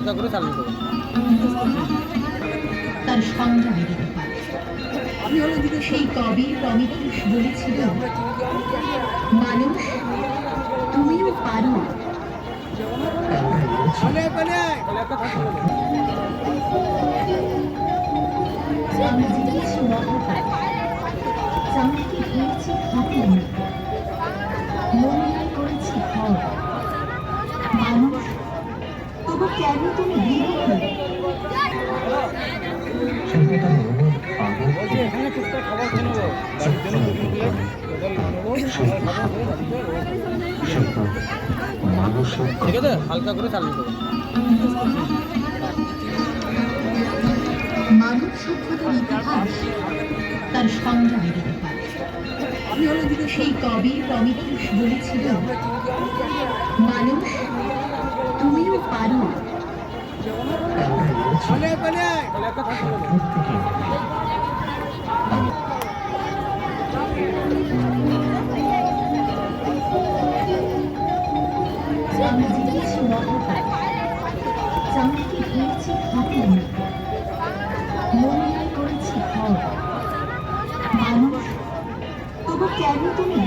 হালকা করে চালিয়ে দেবো তার সেই কবি প্রমিথিস বলেছিল মানুষ তুমিও পারো চাঁদকে ঠিক আছে হালকা করে চালিয়ে দেবো মানব সভ্যতার ইতিহাস তার পারে। সেই কবি প্রমিথিস বলেছিল, মানুষ, তুমিও পারো মানুষ তবু কেন তুমি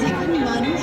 যেখানে মানুষ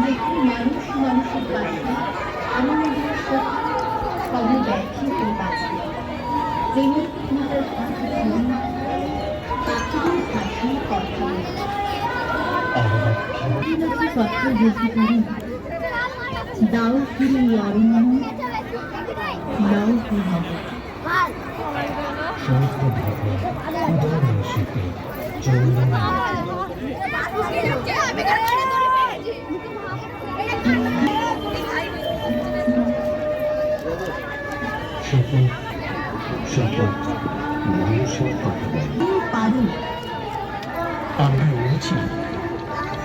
যেখানে মানুষ মানুষের ধরে পাখিদের ভাষায় কথা আমরা নাকি পারেন দাও ফিরে এই অরণ্য দাও ফিরে সমুদ্র ভাবে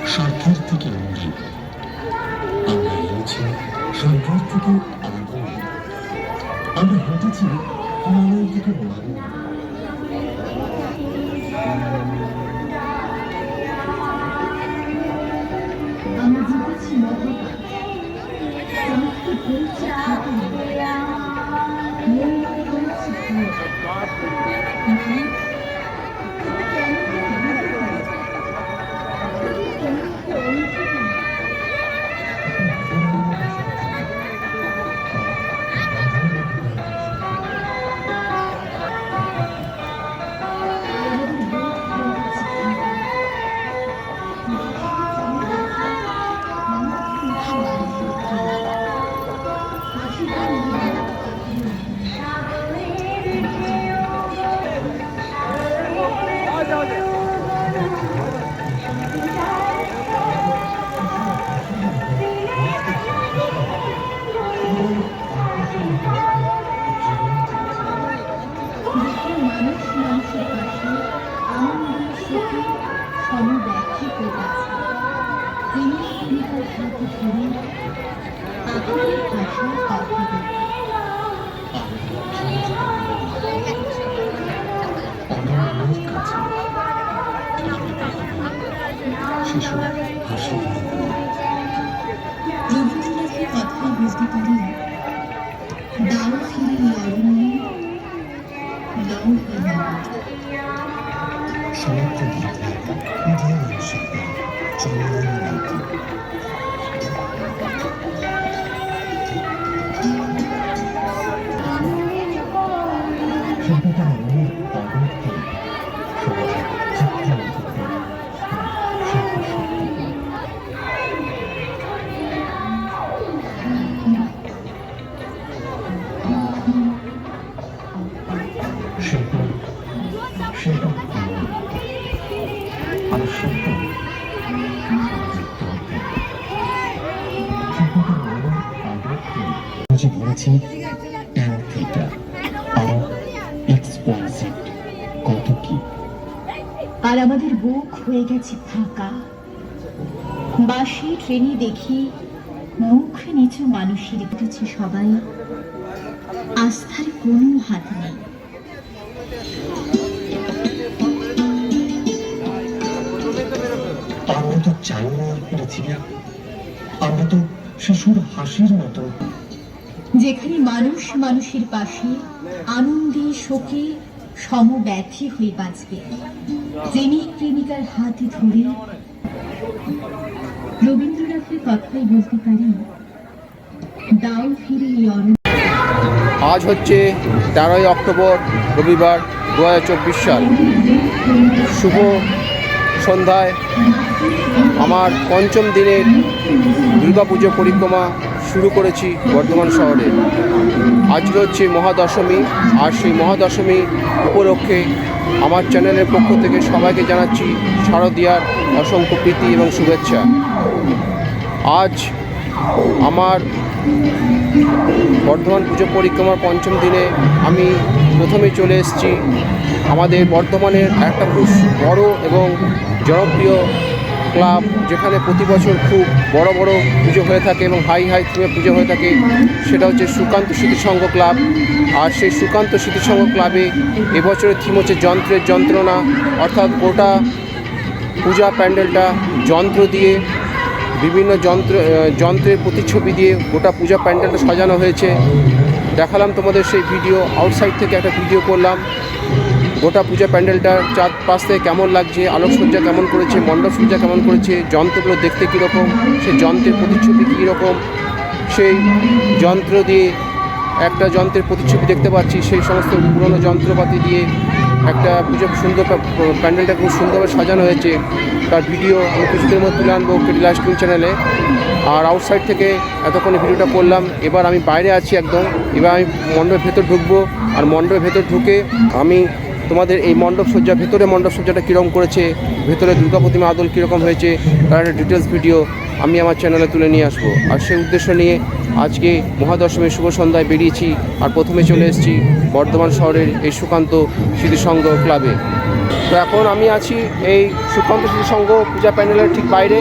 স্বার্থের থেকে আমরা এনেছি স্বর্গের থেকে আমরা হেঁটেছি হিমালয় থেকে মারু আমি বুক হয়ে গেছে ফাঁকা। বাসে ট্রেনে দেখি মুখ নিচু মানুষের উঠেছে সবাই। আস্থার কোনো হাত নেই। আমরা তো চাই না পৃথিবী আমরা তো শিশুর হাসির মতো। যেখানে মানুষ মানুষের পাশে আনন্দে শোকে সমব্যথী হয়ে বাঁচবে। প্রেমিক প্রেমিকার ধরে রবীন্দ্রনাথের কথাই বুঝতে পারি, দাও ফিরে আজ হচ্ছে তেরোই অক্টোবর, রবিবার দু হাজার চব্বিশ সাল। শুভ সন্ধ্যায় আমার পঞ্চম দিনের দুর্গাপুজো পরিক্রমা শুরু করেছি বর্ধমান শহরে। আজ হচ্ছে মহাদশমী, আর সেই মহাদশমী উপলক্ষে আমার চ্যানেলের পক্ষ থেকে সবাইকে জানাচ্ছি শারদীয়ার অসংখ্য প্রীতি এবং শুভেচ্ছা। আজ আমার বর্ধমান পুজো পরিক্রমার পঞ্চম দিনে আমি প্রথমে চলে এসেছি। আমাদের বর্ধমানের একটা খুব বড় এবং জনপ্রিয় ক্লাব, যেখানে প্রতি বছর খুব বড় বড় পুজো হয়ে থাকে এবং হাই হাই থিমে পুজো হয়ে থাকে, সেটা হচ্ছে সুকান্ত স্মৃতিসংঘ ক্লাব। আর সেই সুকান্ত স্মৃতিসংঘ ক্লাবে এবছরের থিম হচ্ছে যন্ত্রের যন্ত্রণা, অর্থাৎ গোটা পূজা প্যান্ডেলটা যন্ত্র দিয়ে, বিভিন্ন যন্ত্র যন্ত্রের প্রতিচ্ছবি দিয়ে গোটা পূজা প্যান্ডেলটা সাজানো হয়েছে। দেখালাম তোমাদের সেই ভিডিও আউটসাইড থেকে একটা ভিডিও করলাম। গোটা পূজা প্যান্ডেলটার চারপাশ থেকে কেমন লাগছে? আলোকসজ্জা কেমন করেছে? মণ্ডপসজ্জা কেমন করেছে? যন্ত্রগুলো দেখতে কীরকম? সেই যন্ত্রের প্রতিচ্ছবি কীরকম? সেই যন্ত্র দিয়ে একটা যন্ত্রের প্রতিচ্ছবি দেখতে পাচ্ছি। সেই সমস্ত পুরনো যন্ত্রপাতি দিয়ে একটা পুজো সুন্দর প্যান্ডেলটা খুব সুন্দরভাবে সাজানো হয়েছে। তার ভিডিও আমি কিছুদিনের মধ্যে তুলে আনব লাইভ চ্যানেলে। আর আউটসাইড থেকে এতক্ষণে ভিডিওটা করলাম। এবার আমি বাইরে আছি একদম। এবার আমি মণ্ডপের ভেতর ঢুকবো। আর মণ্ডপের ভেতর ঢুকে আমি তোমাদের এই মণ্ডপ সজ্জা, ভেতরে মণ্ডপ সজ্জাটা কীরকম করেছে, ভেতরে দুর্গা প্রতিমা আদল কীরকম হয়েছে, তার একটা ডিটেলস ভিডিও আমি আমার চ্যানেলে তুলে নিয়ে আসব। আর সেই উদ্দেশ্য নিয়ে আজকে মহাদশমীর শুভ সন্ধ্যায় বেরিয়েছি, আর প্রথমে চলে এসেছি বর্ধমান শহরের এই সুকান্ত স্মৃতিসংঘ ক্লাবে তো এখন আমি আছি এই সুকান্ত স্মৃতিসংঘ পূজা প্যান্ডেলের ঠিক বাইরে।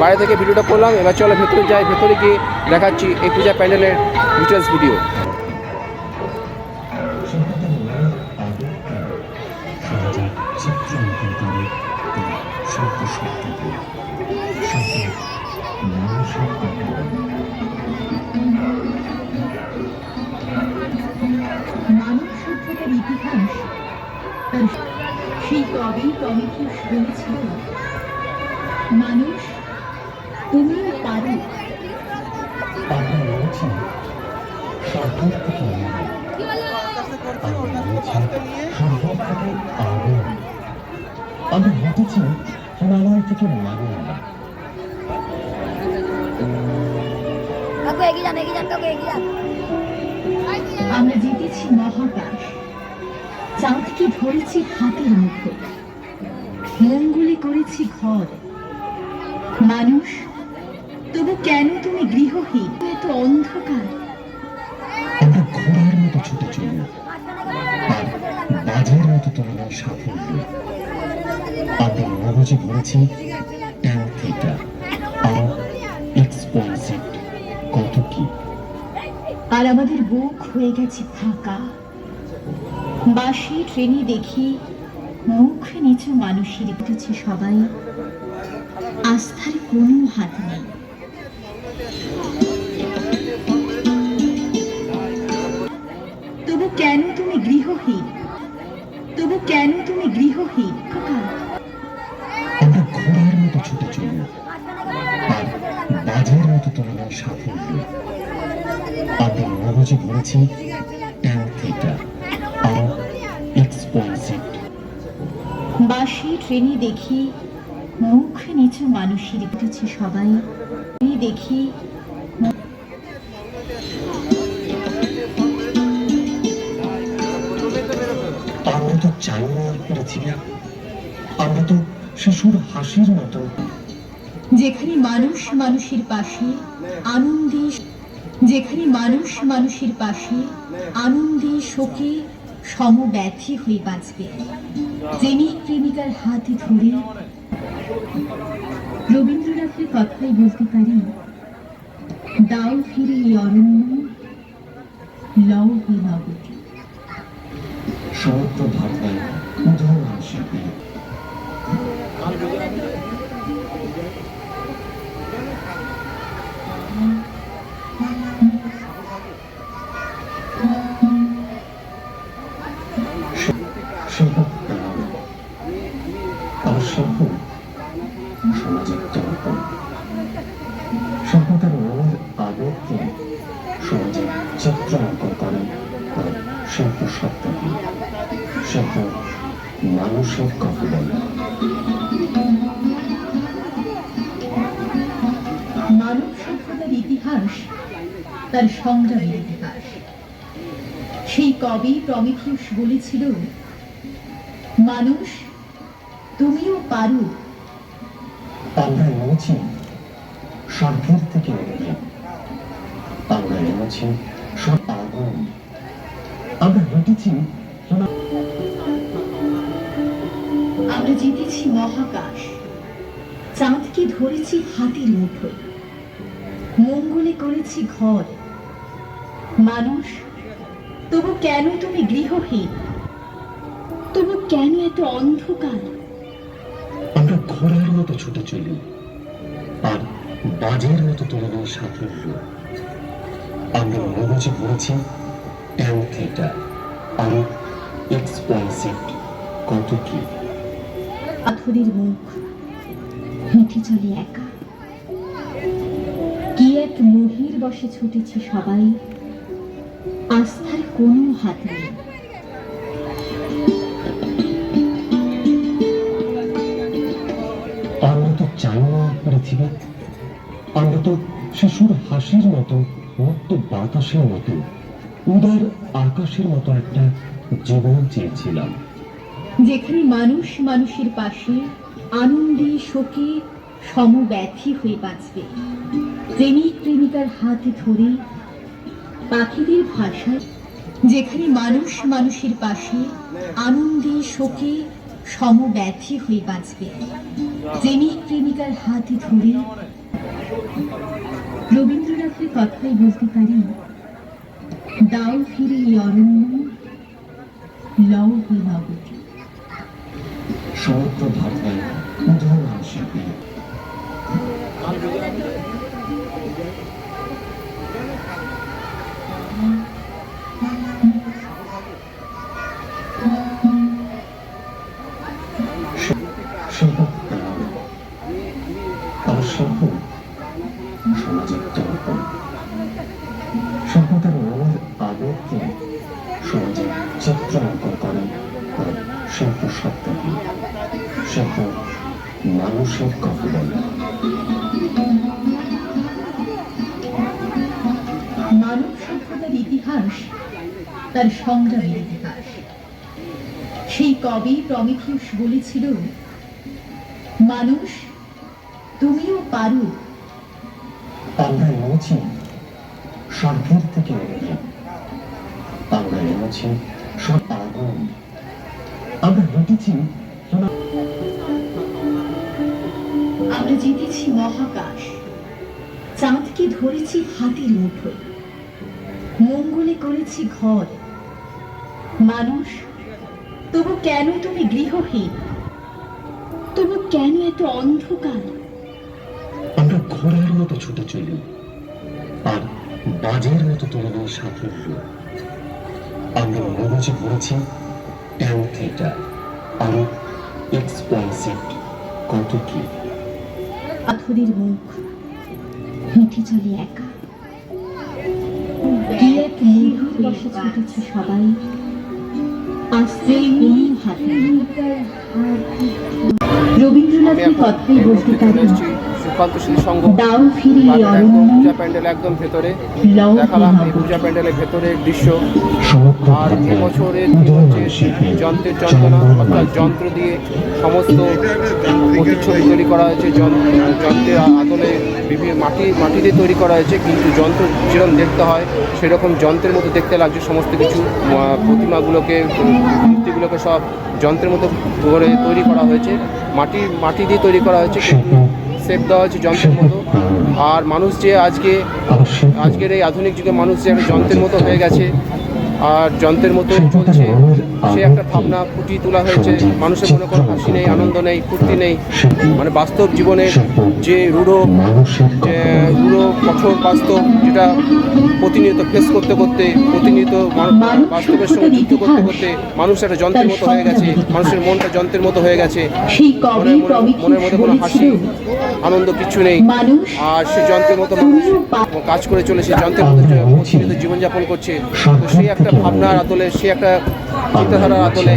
বাইরে থেকে ভিডিওটা করলাম, এবার চলো ভেতরে যাই, ভেতরে গিয়ে দেখাচ্ছি এই পূজা প্যান্ডেলের ডিটেলস ভিডিও সেই কবেই প্রমিথিউস বলেছিল মানুষ তুমিও পারো। সরকার থেকে সরকার আগুন হেঁটেছি হিমালয় আমরা জিতেছি মহাকাশ। চাঁদকে ধরেছি হাতের মুঠো। মঙ্গলে করেছি ঘর। মানুষ তবু কেন তুমি গৃহহীন? এত অন্ধকার। আমরা ঘোড়ার মতো ছুটে চলি। আর বাজের মতো তোমার সাফল্য আমরা মগজে ভরেছি ট্যান থিটা আর এক্সপোজিট কত কি? আর আমাদের বুক হয়ে গেছে ফাঁকা। বাসে ট্রেনে দেখি মুখ নিচু মানুষের উঠেছে সবাই। আস্থার কোনো হাত নেই। তবু কেন তুমি গৃহহীন? তবু কেন তুমি গৃহহীন? মতো তোমার সাফল্য মগজে ট্রেনে দেখি মুখ নিচু মানুষের উঠেছে সবাই। দেখি আমরা তো চাই না পৃথিবী আমরা তো শিশুর হাসির মতো। যেখানে মানুষ মানুষের পাশে আনন্দে যেখানে মানুষ মানুষের পাশে আনন্দে শোকে সমব্যথী হয়ে বাঁচবে। প্রেমিক প্রেমিকার হাতে ধরে রবীন্দ্রনাথের কথাই বলতে পারি, দাও ফিরে এই অরণ্য, লও হে নগরী। সমগ্র ভাবনায় উদাহরণ হিসেবে চিত্র অঙ্কন করে আর শিল্প মানুষের কথা বলে মানব সভ্যতার ইতিহাস তার সংগ্রামের ইতিহাস। সেই কবি প্রমিথিউস বলেছিল মানুষ তুমিও পারো। আমরা এনেছি স্বর্গের থেকে আমরা এনেছি আমরা হেঁটেছি আমরা জিতেছি মহাকাশ। চাঁদকে ধরেছি হাতের মুঠোয়। মঙ্গলে করেছি ঘর। মানুষ তবু কেন তুমি গৃহহীন? তবু কেন এত অন্ধকার? আমরা ঘোড়ার মতো ছুটে চলি আর বাজের মতো তুলনার সাফল্য। আমরা মগজে ভরেছি ট্যান থিটা আর এক্সপোজিট কত কি? পাথরের মুখ হেঁটে চলে একা। কি এক মোহের বসে ছুটেছে সবাই আস্থার কোনো হাত নেই। আমরা তো চাই না পৃথিবী আমরা তো শিশুর হাসির মতো মুক্ত বাতাসের মতো, উদার আকাশের মতো একটা জীবন চেয়েছিলাম। যেখানে মানুষ মানুষের পাশে, আনন্দে শোকে সমব্যথী হয়ে বাঁচবে। প্রেমিক প্রেমিকার হাত ধরে, পাখিদের ভাষায়, যেখানে মানুষ মানুষের পাশে, আনন্দে শোকে সমব্যথী হয়ে বাঁচবে। প্রেমিক প্রেমিকার হাত ধরে রবীন্দ্রনাথের কথাই বলতে পারি দাও ফিরে অরণ্য লও হে নগরী। তার সংগ্রামের ইতিহাস। সেই কবি প্রমিথিউস বলেছিল মানুষ তুমিও পারো। আমরা এনেছি স্বর্গের থেকে আমরা এনেছি সব আগুন। আমরা হেঁটেছি আমরা জিতেছি মহাকাশ। চাঁদকে ধরেছি হাতের মুঠোয়। মঙ্গলে করেছি ঘর। মানুষ তবু কেন তুমি গৃহহীন? তবু কেন এত অন্ধকার? আমরা ঘোড়ার মতো ছুটে চলি আর বাজের মতো তুলে নিই সাফল্য আমরা মগজে ট্যান আর এক্স কত কি? পাথরের মুখ হেঁটে চলে একা। কি এক বসে ছুটেছে সবাই? কোন হাতে? রবীন্দ্রনাথের দাও অরণ্য। পূজা প্যান্ডেল একদম ভেতরে। দেখালাম এই পূজা প্যান্ডেলের ভেতরের দৃশ্য। আর থিম উদাহরণ হচ্ছে যন্ত্রের যন্ত্রণা অর্থাৎ যন্ত্র দিয়ে সমস্ত প্রতিচ্ছবি তৈরি করা হয়েছে। যন্ত্র যন্ত্রের আদলে বিভিন্ন মাটি মাটি দিয়ে তৈরি করা হয়েছে, কিন্তু যন্ত্র যেরকম দেখতে হয়, সেরকম যন্ত্রের মতো দেখতে লাগছে সমস্ত কিছু। প্রতিমাগুলোকে, মূর্তিগুলোকে সব যন্ত্রের মতো করে তৈরি করা হয়েছে। মাটি মাটি দিয়ে তৈরি করা হয়েছে শেপ দেওয়া হয়েছে যন্ত্রের মতো। আর মানুষ যে আজকে, আজকের এই আধুনিক যুগে মানুষ যে যন্ত্রের মতো হয়ে গেছে আর যন্ত্রের মতো চলছে। সে একটা ভাবনা ফুটিয়ে তোলা হয়েছে। মানুষের মনে কোনো হাসি নেই আনন্দ নেই ফুর্তি নেই। মানে বাস্তব জীবনের যে রূঢ় যে রুড়ো রূঢ় কঠোর বাস্তব যেটা প্রতিনিয়ত ফেস করতে করতে প্রতিনিয়ত বাস্তবের সঙ্গে যুদ্ধ করতে করতে মানুষ একটা যন্ত্রের মতো হয়ে গেছে মানুষের মনটা যন্ত্রের মতো হয়ে গেছে। মনের মধ্যে কোনো হাসি আনন্দ কিছু নেই। আর সে যন্ত্রের মতো মানুষ কাজ করে চলেছে যন্ত্রের মতো প্রতিনিয়ত জীবনযাপন করছে। তো সেই একটা ভাবনার আদলে সেই একটা চিন্তাধারার আদলে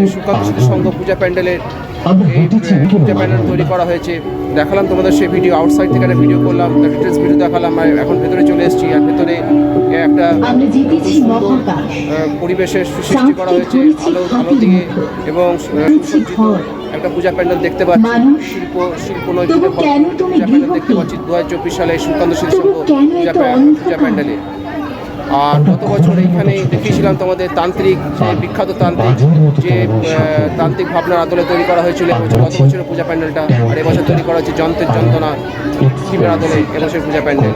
এই সুকান্ত সংঘ পূজা প্যান্ডেলের এই হেঁটেছি পূজা প্যান্ডেল তৈরি করা হয়েছে। দেখালাম তোমাদের সেই ভিডিও আউটসাইড থেকে একটা ভিডিও করলাম ডিটেলস ভিডিও দেখালাম আর এখন ভেতরে চলে এসেছি আর ভেতরে একটা পরিবেশের সৃষ্টি করা হয়েছে আলো আলো দিয়ে এবং সুসজ্জিত একটা পূজা প্যান্ডেল দেখতে পাচ্ছি। শিল্প শিল্প তুমি পূজা প্যান্ডেল দেখতে পাচ্ছি। দু হাজার চব্বিশ সালে সুকান্ত প্যা- পূজা প্যান্ডেলে। আর গত বছর এইখানে দেখিয়েছিলাম তোমাদের তান্ত্রিক যে বিখ্যাত তান্ত্রিক যে তান্ত্রিক ভাবনার আদলে তৈরি করা হয়েছিল এবছর গত বছরের পূজা প্যান্ডেলটা আর এবছর তৈরি করা হচ্ছে যন্ত্রের যন্ত্রণা শিবের আদলে এবছর পূজা প্যান্ডেল।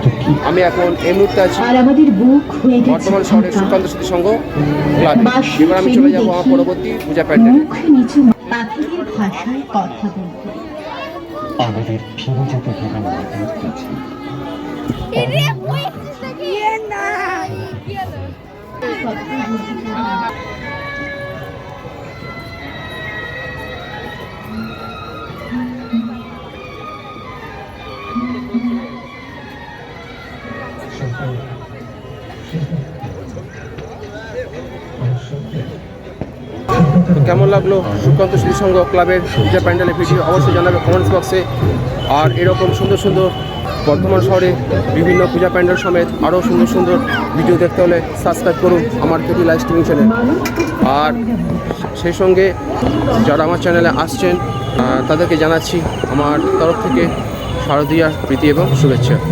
আমি এখন এই মুহূর্তে আছি আর আমাদের বুক হয়ে গেছে বর্তমান শহরের। সুকান্ত স্মৃতি সংঘ ক্লাবে। এবার আমি চলে যাব আমার পরবর্তী পূজা প্যান্ডেলে। আমাদের ফিরে যেতে হবে কাছে কেমন লাগল সুকান্ত স্মৃতি সংঘ ক্লাবের পূজা প্যান্ডেলের ভিডিও অবশ্যই জানাবে কমেন্টস বক্সে আর এরকম সুন্দর সুন্দর বর্ধমান শহরে বিভিন্ন পূজা প্যান্ডেল সমেত আরও সুন্দর সুন্দর ভিডিও দেখতে হলে সাবস্ক্রাইব করুন আমার কেটি লাইভ স্ট্রিমিং চ্যানেল আর সেই সঙ্গে যারা আমার চ্যানেলে আসছেন তাদেরকে জানাচ্ছি আমার তরফ থেকে শারদীয়া প্রীতি এবং শুভেচ্ছা।